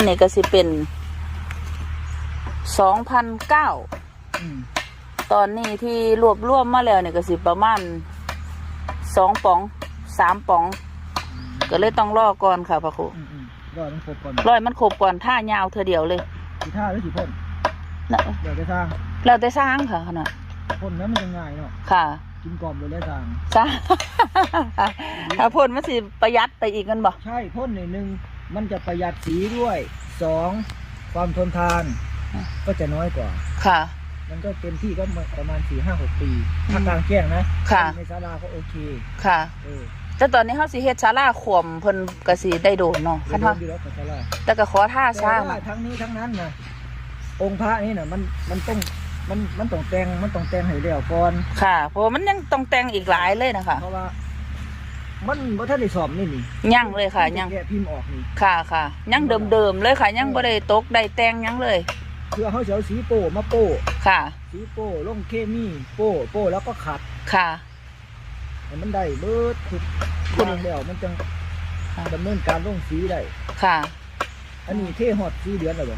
อันนี้ก็สิเป็นสองพันเก้าอืมตอนนี้ที่รวบรวมมาแล้วเนี่ยก็สิประมาณสองป๋องสามป๋อง ก็เลยต้องรอก่อนค่ะพระครูอืมอืมรอมันครบก่อนร้อยมันครบก่อนท่ายาวเธอเดียวเลยสีท่าหรือสีพ่นนะเดี๋ยวจะสร้างเราได้สร้างค่ะขนาดพ่นนั้นมันจะง่ายเนาะค่ะกินกล่อมเลยแล้วสร้างสร้างถ้าพ่นมันสิประหยัดไปอีกกันบ่ใช่พ่นในหนึ่ง มันจะประหยัดสีด้วยสองความทนทานก็จะน้อยกว่า ค่ะ มันก็เต็มที่ก็ประมาณสี่ห้าหกปีอืมถ้ากลางแจ้งนะค่ะ ในศาลาก็โอเคค่ะ เออแต่ตอนนี้เฮาสิเฮ็ดศาลาขวมเพิ่นก็สิได้โดนเนาะเดี๋คัยนวเฮาดูแล้วกับศาลาแต่ก็ขอท่าแต่สร้างว่าทั้งนี้ทั้งนั้นนะองค์พระนี่นะมันมันต้องมันมันต้องแต่งมันต้องแต่งให้เดียวก่อนค่ะ เพราะว่ามันยังต้องแต่งอีกหลายเลยนะคะ เพราะว่า มันบ่ทันได้สอบนี่นี่ยังเลยค่ะยังแกะพิมพ์ออกนี่ค่ะค่ะยังเดิมๆเลยค่ะ ยังบ่ได้ตกได้แต่งหยังเลยเพื่อเขาจะเอาสีโป้มาโป้ค่ะ สีโป้ลงเคมีโป้โป้แล้วก็ขัดค่ะให้มันได้เบิดทุกคุณอย่างแล้วมันจึงค่ะดำเนินการลงสีได้ค่ะ อันนี้เทฮอดสีเดือนแล้วบ่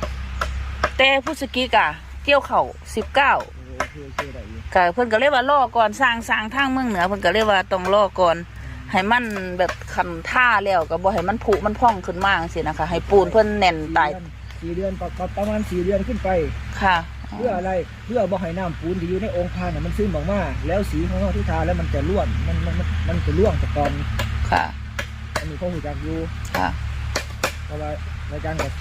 แต่ผู้สกีกะเกี่ยวเข่าสิบเก้าโอ้โหโอเคโอเคได้อยู่ก็เพิ่นก็เรียกว่าล่อก่อนสร้างสร้างทางเมืองเหนือเพิ่นก็เรียกว่าต้องล่อก่อน ให้มันแบบคันท่าแล้วก็บ่ให้มันผุมันพองขึ้นมาจังซี่นะคะ ให้ปูนเพิ่นแน่นตายสี่เดือนประประประมาณสี่เดือนขึ้นไปค่ะ เพื่ออะไรเพื่อบ่ให้น้ำปูนที่อยู่ในองค์พระน่ะมันซึมออกมาแล้วสีของเราที่ทาแล้วมันจะร่วนมันมันมันมันจะร่วงจากตอนค่ะอันนี้พ่อหูจักอยู่ค่ะเพราะว่าอาจารย์กับ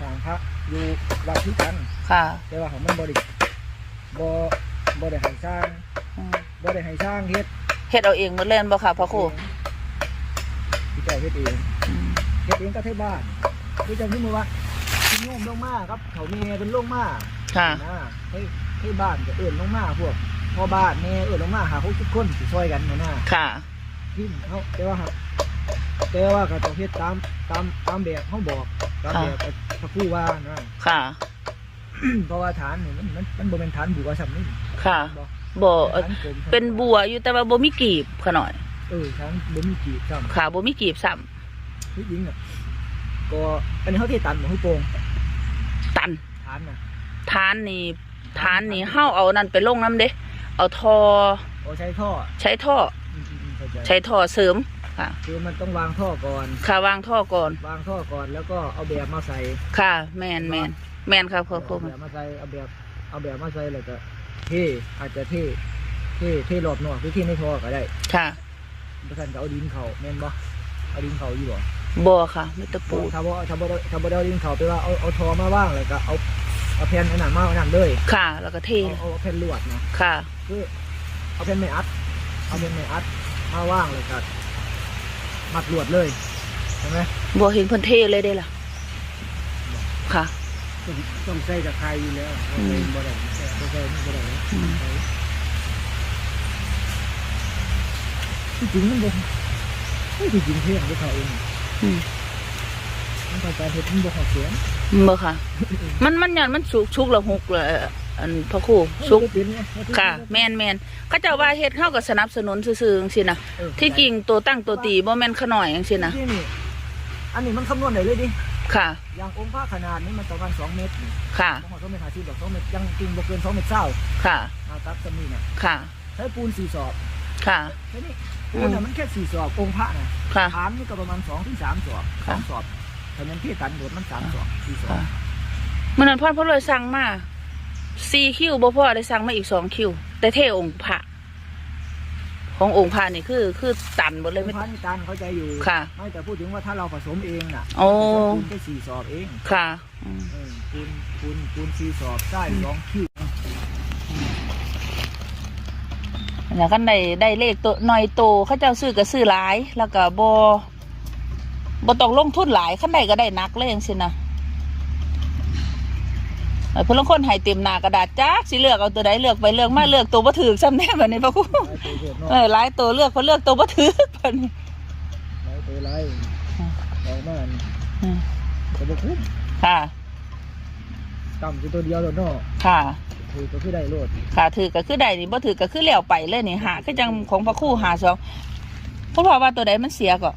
สร้างพระอยู่วัดที่กันค่ะ แต่ว่าของมันบ่ได้บ่บ่ได้ให้สร้างอืมบ่ได้ให้สร้างเฮ็ด เฮ็ดเอาเองหมดเลยบ่ค่ะพ่อครูที่เจ้าเฮ็ดเองอืมเฮ็ดเองก็เทศบ้านคือจังที่มือว่าที่โยมลงมาครับ เขาเมียเป็นลงมาค่ะนะให้ให้บ้านก็เอื่นลงมาพวกพ่อบ้านแม่เอื่นลงมาหาเขาทุกคนสิช่วยกันนะนะค่ะพิมพ์เขาแต่ว่าครับแต่ว่าก็ต้องเฮ็ดตามตามตามแบบเขาบอกตามแบบพระผู้ว่านะค่ะ เพราะว่าฐานนี่มันมันมันบ่เป็นฐานบัวซ้ำนี่ค่ะบอกบ่เอ่อฐานกล มเป็นบัวอยู่แต่ว่าบ่มีกีบขะหน่อยเออฐานบ่มีกีบซ้ค่ะบ่มีกีบซ้ำำที่จริงอะก็อันนี้เขาที่ตันบ่ให้โป่งตันฐานน่ะฐานนี่ฐานนี่เฮาเอานั่นไปลงน้ำเด้เอาทอโอ้ใช้ท่อ ใช้ท่ออืมๆๆเข้าใจใช้ท่อเสริมค่ะ คือมันต้องวางท่อก่อน ค่ะวางท่อก่อน วางท่อก่อนแล้วก็เอาแบบมาใส่ ค่ะ แมนแมนแมนค่ะพ่อครูเอาแบบมาใส่เอาแบบเอาแบบมาใส่แล้วก็ เทอาจจะเทเทเทรอบนอกหรือเทในท่อก็ได้ค่ะเพราะฉะนั้นก็เอาดินเขาแม่นบ่เอาดินเขาอยู่บ่บ่ค่ะไม่ตะปูถ้าบ่ถ้าบ่ได้ถ้าบ่ได้เอาดินเขาไปว่าเอาเอาท่อมาว่างแล้วก็เอาเอาแผ่นอันนั้นมาอันนั้นเลยค่ะ แล้วก็เทเอาเอาแผ่นลวดนะค่ะคือเอาแผ่นไม้อัด เอาแผ่นไม้อัดมาว่างเลยก็มัดลวดเลยใช่ไหมบ่เห็นเพิ่นเทเลยเด้ล่ะค่ะ ต้องต้องใส่กับใครอยู่แล้วอืมบ่ได้ บ่ได้บ่ได้บ่ได้อืมที่จริงมันบ่ไม่ที่จริงเพียงด้วยเขาเองอืมมันต้องการเฮ็ดมันบ่เข้าเสียงบ่ค่ะ มันมันยันมันสุกชุกละหกเลยอันพ่อครูสุกเป็นไงค่ะ แมนแมนเขาเจ้าว่าเฮ็ดเฮาก็สนับสนุนซื่อๆจังซี่นะที่จริงตัวตั้งตัวตีบ่แมนขะหน่อยจังซี่นอะอันนี้มันคำนวณได้เลยดิ ค่ะ อย่างองค์พระขนาดนี้มันประมาณ2เมตรนี่ค่ะบ่ฮอด2เมตร50ดอก2เมตรยังจริงบ่เกิน2เมตรเศร้าค่ะ เอาตัดซะนี่น่ะค่ะ ใช้ปูน4สอบค่ะ แค่นี้ปูนน่ะมันแค่4สอบองค์พระน่ะค่ะ ฐานนี่ก็ประมาณ2ถึง3สอบค่ะ2สอบถ้ามันที่ตันโดดมัน3สอบ4สอบค่ะมื่อนั้นพ่อพ่อเลยสั่งมาสี่คิวบ่พ่อได้สั่งมาอีกสองคิว แต่เทองค์พระ ขององค์พระนี่คือคือตันหมดเลยองไม่ค์พระนี่ตันเข้าใจอยู่ค่ะไม่แต่พูดถึงว่าถ้าเราผสมเองน่ะโอ้ปูนแค่สี่สอบเองค่ะอืมเออปูนปูนปูนสี่สอบได้สองคิวแล้วกันได้ได้เลขตัวหน่อยโตเขาเจ้าซื้อก็ซื้อหลาย แล้วก็บ่บ่ต้องลงทุนหลายขั้นใดก็ได้นักเลยจังซี่นะ ไอ้เพิ่นลางคนให้เต็มหน้ากระดาษจักสิเลือกเอาตัวใดเลือกไปเลือกมาเลือกตัวบ่ถูกซ้ำแน่บัดนี้พ่อครูไล่ตัวเนาะเออหลายตัวเลือกเพนเลือกตัวบ่ถูกบัดนี้ไล่ตัวไล่ออกมาอืมจะบคุ้มค่ะต่ำคือตัวเดียวโดดเนาะค่ะคือตัวที่ได้โลดค่ะถือก็คือได้นี่บ่ถือก็คือแล้วไปเลยนี่หาคือจังของพระครู่หาสองเพราะว่าตัวใดมันเสียก็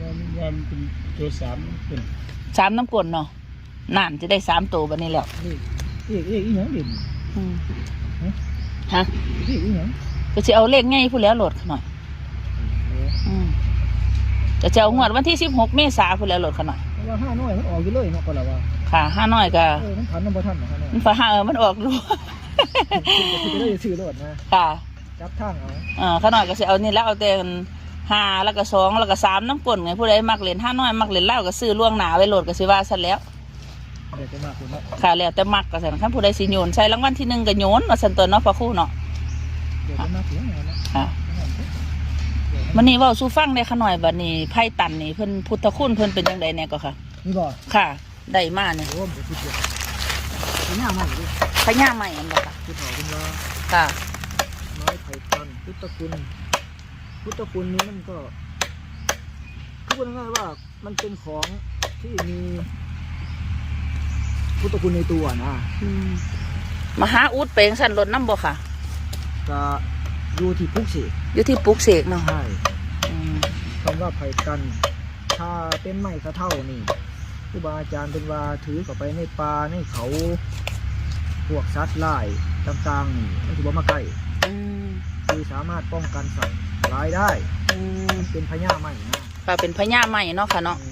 มันมันมันเป็นตัวสามเป็นสามน้ำกลนเนาะ นั่นจะได้สามตัวบันนี้แล้วนี่เรียกเรียกอีหยังเด่นอืมฮะเรียกอีหยังก็จะเอาเลขง่ายผู้แล้วโหลดขน่อยอืมจะจะเอางวดวันที่สิบหกเมษาผู้แล้วโหลดขน่อยเพราะว่าห้าน้อยมันออกอยู่เลยเนาะก็แล้วว่าค่ะห้าน้อยก็เออมันทันมันบ่ทันเนาะห้าน้อยมันฟ้าห้าเออมันออกดูคือจะได้ซื้อรถนะค่ะจับทางเอาเออข้าน้อยก็สิเอานี่แล้วเอาแต่ห้าแล้วก็สองแล้วก็สามน้ำกลนไงผู้ใดมักเล่นห้าน้อยมักเล่นเหล้าก็ซื้อล่วงหนาไว้โหลดก็สิว่าซะแล้ว เดี๋ยวจะมากคุณเนาะค่ะแล้วแต่มักก็สั่นคันผู้ใดสิโยนใส่รางวัลที่หนึ่งก็โยนว่าสันตัวเนาะพอครู่เนาะเดี๋ยวจะมากถึงเนาะค่ะมันนี่เว่าสู้ฟังได้ขะหน่อยบัดนี้ไพ่ตันนี่เพิ่นพุทธคุณเพิ่นเป็นจังไดแน่ก็ค่ะนี่บ่ค่ะได้มาเนี่ยโอ้มันจะคิดเยอะมันยากมากเลยพญาใหม่อันบ่ค่ะคือเขาคุณว่าค่ะไม้ไผ่ตันพุทธคุณพุทธคุณนี้มันก็คือพูดง่ายๆว่ามันเป็นของที่มี พุทธคุณในตัวนะอืมมหาอุดเปลงสันรถน้ำบ่ค่ะก็อยู่ที่พุกสิอยู่ที่ปลุกเสกเนาะใช่อืมคำว่าไผ่ตัน ถ้าเป็นไม้กระเท่านี่ครูบาอาจารย์เป็นว่าถือเข้าไปในป่าในเขาพวกสัตว์ล่ายต่างๆนี่มันถือว่ามาใกล้อืมคือสามารถป้องกันสัตว์ร้ายได้อืมเป็นพญาไม้นะก็เป็นพญาใหม่เนาะค่ะเนาะอืมอั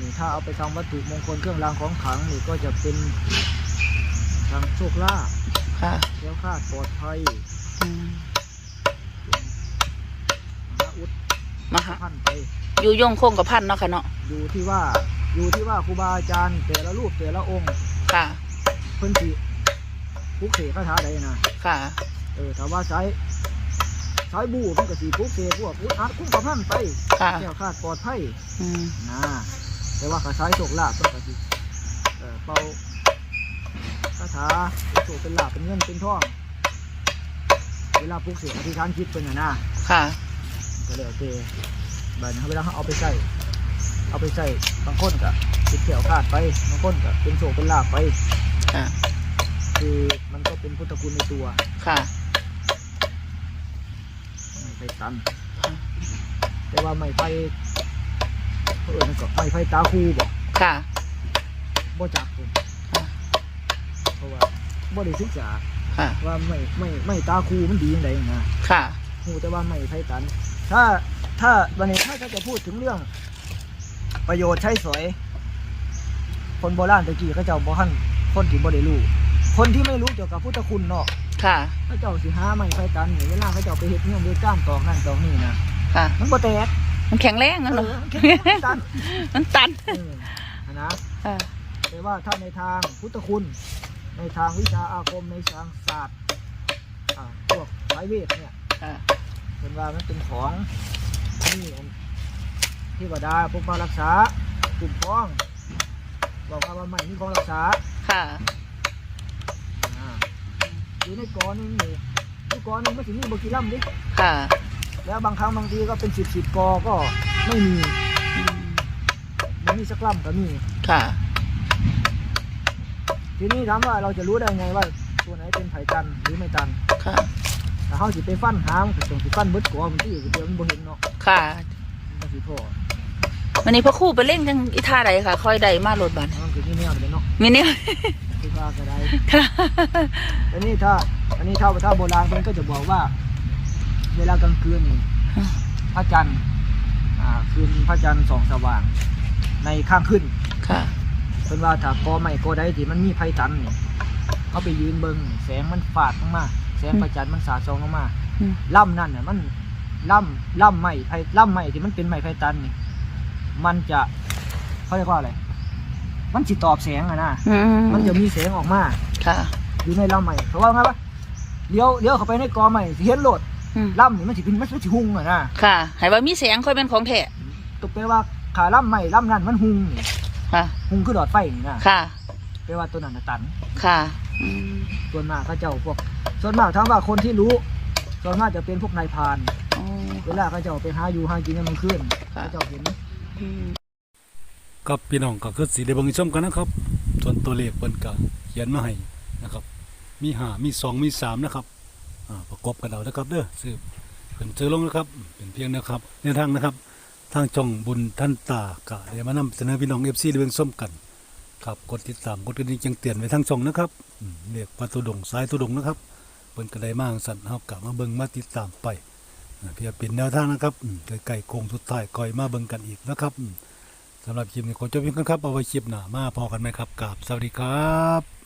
นนี้ถ้าเอาไปทำวัตถุมงคลเครื่องรางของขลังนี่ก็จะเป็นทางโชคลาภค่ะแคล้วคลาดปลอดภัยอืมมหาอุดมหาพันไป อยู่ยงคงกับพันเนาะค่ะเนาะอยู่ที่ว่าอยู่ที่ว่าครูบาอาจารย์ แต่ละรูปแต่ละองค์ค่ะ เพิ่นสิพุกเสกคาถาใดนะค่ะ เออถ้าว่าใช้ใช้บูเพิ่นก็สิพุกเสกพวกอุดอัดคุ้มกับพันไปค่ะแคล้วคลาดปลอดภัยอืม นะ แต่ว่าขาใช้โชคลาภเพิ่นก็สิเออเป่าคาถาเป็นโชคเป็นลาภเป็นเงินเป็นทองเวลาพุกเสกอธิษฐานจิตเพิ่นน่ะนะค่ะก็แล้วแต่บัดนี้เวลาเขาเอาไปใส่เอาไปใส่บางคนก็เป็นแขวคลาดไปบางคนก็เป็นโชคเป็นลาภไปค่ะคือมันก็เป็นพุทธคุณในตัว ค่ะไม่ไฟตันแต่ว่าไม่ไฟ เออนั่นก็ไม่ไฟตาคูบอกค่ะบ่จักผมค่ะเพราะว่าบ่ได้ศึกษาค่ะ ว่าไม่ไม่ไม่ตาคูมันดียังไงนะค่ะฮูแต่ว่าไม่ไฟตัน ถ้าถ้าวันนี้ถ้าจะพูดถึงเรื่อง ประโยชน์ใช้สอย คนโบราณตะกี้เขาเจ้าบ่ทันคนที่บ่ได้รู้คนที่ไม่รู้เกี่ยวกับพุทธคุณเนาะค่ะเขาเจ้าสิหาไม้ไฟตันนี่เวลาเขาเจ้าไปเฮ็ดเรื่องเฮ็ดก้านตอกนั่นตอกนี่นะค่ะมันบ่แตก มันแข็งแรงนั่นเอเหรออมันแค่ไม้ตันมันตันเออนะค่ะแต่ว่าถ้าในทางพุทธคุณ ในทางวิชาอาคมในทางศาสตร์อ่าพวกสายเวทเนี่ยค่ะเป็นว่ามันเป็นของนี่อันเทวดาปกปักรักษาคุ้มครอง บอกว่าว่าไม่มีของรักษา ค่ะอ่าอยู่ในกอนึงนี่ในกอนึงไม่ถึงมีบกี่ลำดิค่ะ แล้วบางครั้งบางทีก็เป็นสิบสิบกอก็ไม่มีอืมไม่มีสักลำก็มีค่ะ ทีนี้ถามว่าเราจะรู้ได้ไงว่า ตัวไหนเป็นไผ่ตันหรือไม่ตันค่ะถ้าเขาสิไปฟันหางก็ต้องสิฟันเบิดกอมันที่เดียวมันบ่เห็นเนาะค่ะมันก็สิพอวันนี้พ่อครู่ไปเล่นกันอีท่าใดค่ะ ค่อยใดมารถบันมันคือที่แนวเลยเนาะมิเนี่ยคือว่าก็ได้ค่ะอันนี้ถ้าอันนี้ถ้าถ้าโบราณมันก็จะบอกว่า เวลากลางคืนนี่พระจันทร์อ่าคืนพระจันทร์ส่องสว่าง ในข้างขึ้นค่ะเป็นว่าถ้ากอใหม่กอใดที่มันมีไฟตันนี่เขาไปยืนเบิงแสงมันฟาดลงมาแสงพระจันทร์มันสาดส่องลงมาอืม ล่ำนั่นน่ะมันล่ำล่ำไม้ไผ่ล่ำไม้ที่มันเป็นไม้ไผ่ตันนี่มันจะเขาเรียกว่าอะไรมันจิตอบแสงอะนะอืมันจะมีแสงออกมา ค่ะ อยู่ในล่ำไม้เพราะว่าไงวะเลี้ยวเลี้ยวเข้าไปในกอไม้สิเห็นโหลด อืม ล่ำนี่มันสิเป็นมันสิหุงอะนะค่ะให้ว่ามีแสงค่อยเป็นของแท้ตกไปลว่าขาล่ำไม้ล่ำนั่นมันหุงนี่ค่ะ หุงคือหลอดไฟนี่นะค่ะ แปลว่าตัวนั้นน่ะตัน ค่ะอืมส่วนมากเขาเจ้าพวก ส่วนมากถามว่าคนที่รู้ ส่วนมากจะเป็นพวกนายพราน อ๋อ เวลาเขาเจ้าไปหาอยู่หากินกันมันขึ้นค่ะ เขาเจ้าเห็น อืมกับพี่น้องก็คือสีได้เบิ่งชมกันนะครับ ส่วนตัวเลขเพิ่นก็เขียนมาให้นะครับ มีห้ามีสองมีสามนะครับอ่า ประกอบกันเอานะครับเด้อซื้อเพิ่นซื้อลงนะครับ เป็นเพียงนะครับในทางนะครับ ทางช่องบุญท่านตากะเดี๋ยวมานำเสนอพี่น้อง FC ได้เบิ่องส้มกันครับกดติดตามกดกระดิ่งแจ้งเตือนไว้ทางช่องนะครับเรียกว่าตุดงสายตุดงนะครับเพิ่นก็ได้มาสั่นเฮากะมาเบิ่งมาติดตามไปเพื่อเป็นแนวทางนะครับอืมใกล้ๆโค้งสุดท้ายก่อยมาเบิ่งกันอีกนะครับสำหรับคลิปนี้ขอจบเพียงเท่านี้ครับเอาไว้คลิปหน้ามาพอกันไหมครับกับสวัสดีครับ